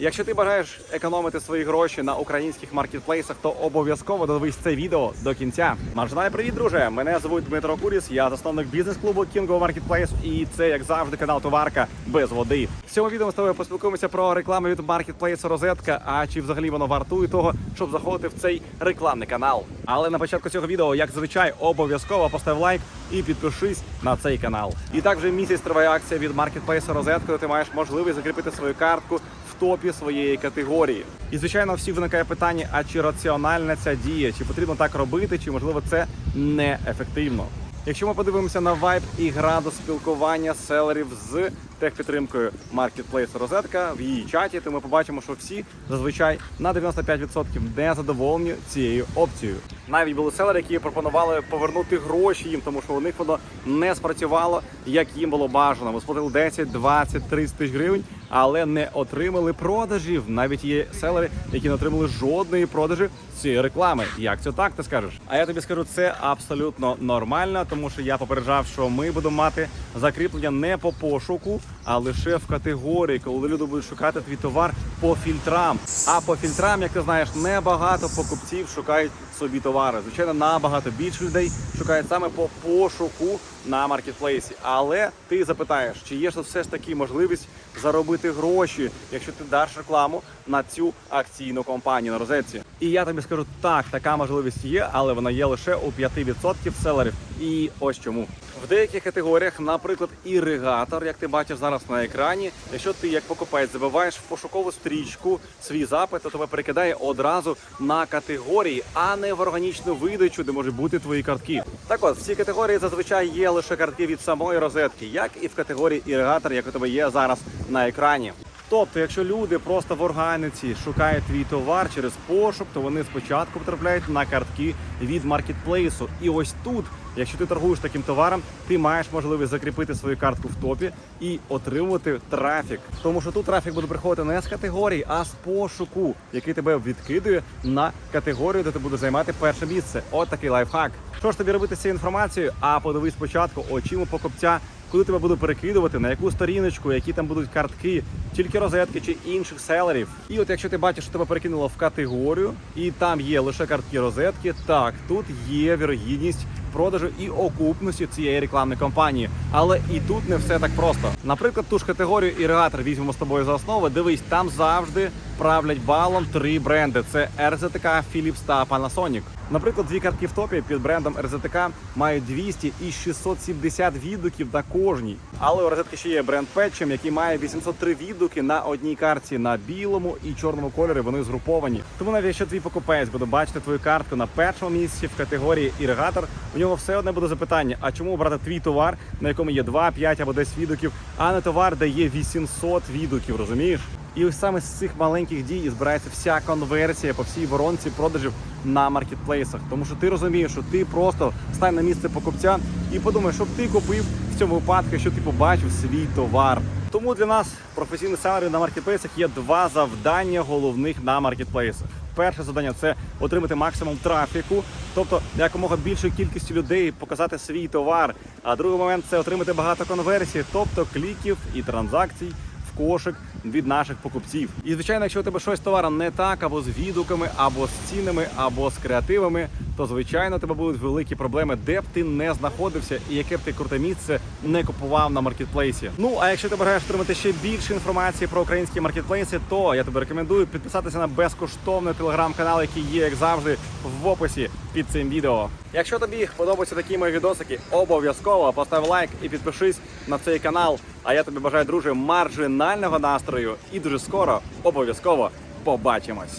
Якщо ти бажаєш економити свої гроші на українських маркетплейсах, то обов'язково додивись це відео до кінця. Маржинальний привіт, друже! Мене звуть Дмитро Куріс, я засновник бізнес-клубу Kingo Marketplace і це, як завжди, канал Товарка без води. В цьому відео ми з тобою поспілкуємося про рекламу від маркетплейсу Розетка. А чи взагалі воно вартує того, щоб заходити в цей рекламний канал? Але на початку цього відео, як зазвичай, обов'язково постав лайк і підпишись на цей канал. І так вже місяць триває акція від маркетплейсу Розетка, де ти маєш можливість закріпити свою картку топі своєї категорії. І звичайно, всіх виникає питання: а чи раціональна ця дія, чи потрібно так робити, чи можливо це неефективно? Якщо ми подивимося на вайб і градус спілкування селерів з техпідтримкою Marketplace Розетка в її чаті, то ми побачимо, що всі зазвичай на 95% не задоволені цією опцією. Навіть були селери, які пропонували повернути гроші їм, тому що у них воно не спрацювало, як їм було бажано. Ми сплатили 10, 20, 30 тисяч гривень, але не отримали продажів. Навіть є селери, які не отримали жодної продажі цієї реклами. Як це так? Ти скажеш? А я тобі скажу, це абсолютно нормально, тому що я попереджав, що ми будемо мати закріплення не по пошуку, а лише в категорії, коли люди будуть шукати твій товар по фільтрам. А по фільтрам, як ти знаєш, небагато покупців шукають собі товари. Звичайно, набагато більше людей шукають саме по пошуку на маркетплейсі. Але ти запитаєш, чи є ж все ж таки можливість заробити гроші, якщо ти даш рекламу на цю акційну компанію на розетці. І я тобі скажу, так, така можливість є, але вона є лише у 5% селерів. І ось чому. В деяких категоріях, наприклад, іригатор, як ти бачиш зараз на екрані, якщо ти як покупець забиваєш в пошукову стрічку свій запит, то тебе перекидає одразу на категорії, а не в органічну видачу, де можуть бути твої картки. Так от, в цій категорії зазвичай є лише картки від самої розетки, як і в категорії іригатор, як у тебе є зараз на екрані. Тобто, якщо люди просто в органіці шукають твій товар через пошук, то вони спочатку потрапляють на картки від маркетплейсу. І ось тут, якщо ти торгуєш таким товаром, ти маєш можливість закріпити свою картку в топі і отримувати трафік. Тому що тут трафік буде приходити не з категорії, а з пошуку, який тебе відкидує на категорію, де ти будеш займати перше місце. От такий лайфхак. Що ж тобі робити з цією інформацією? А подивись спочатку очима покупця куди тебе буду перекидувати, на яку сторіночку, які там будуть картки, тільки розетки чи інших селерів. І от якщо ти бачиш, що тебе перекинуло в категорію, і там є лише картки розетки, так тут є вірогідність продажу і окупності цієї рекламної кампанії. Але і тут не все так просто. Наприклад, ту ж категорію іригатор візьмемо з тобою за основу. Дивись, там завжди правлять балом три бренди: це РЗТК, Philips та Panasonic. Наприклад, дві картки в топі під брендом РЗТК мають 200 і 670 відгуків на кожній. Але у розетки ще є бренд Петчем, який має 803 відгуки на одній картці на білому і чорному кольорі. Вони згруповані. Тому навіть якщо твій покупець буде бачити твою картку на першому місці в категорії іригатор, у нього все одне буде запитання: а чому обрати твій товар, на якому є 2, 5 або 10 відгуків, а не товар, де є 800 відгуків, розумієш? І ось саме з цих маленьких дій і збирається вся конверсія по всій воронці продажів на маркетплейсах. Тому що ти розумієш, що ти просто стань на місце покупця і подумай, щоб ти купив в цьому випадку, що ти побачив свій товар. Тому для нас, професійних селерів на маркетплейсах, є два завдання головних на маркетплейсах. Перше завдання це отримати максимум трафіку, тобто якомога більшою кількістю людей показати свій товар. А другий момент це отримати багато конверсій, тобто кліків і транзакцій кошик від наших покупців. І звичайно, якщо у тебе щось з товаром не так, або з відгуками, або з цінами, або з креативами, то звичайно тебе будуть великі проблеми, де б ти не знаходився і яке б ти круте місце не купував на маркетплейсі. Ну а якщо ти бажаєш отримати ще більше інформації про українські маркетплейси, то я тобі рекомендую підписатися на безкоштовний телеграм-канал, який є як завжди в описі під цим відео. Якщо тобі подобаються такі мої відосики, обов'язково постав лайк і підпишись на цей канал. А я тобі бажаю, друже, маржинального настрою і дуже скоро обов'язково побачимось.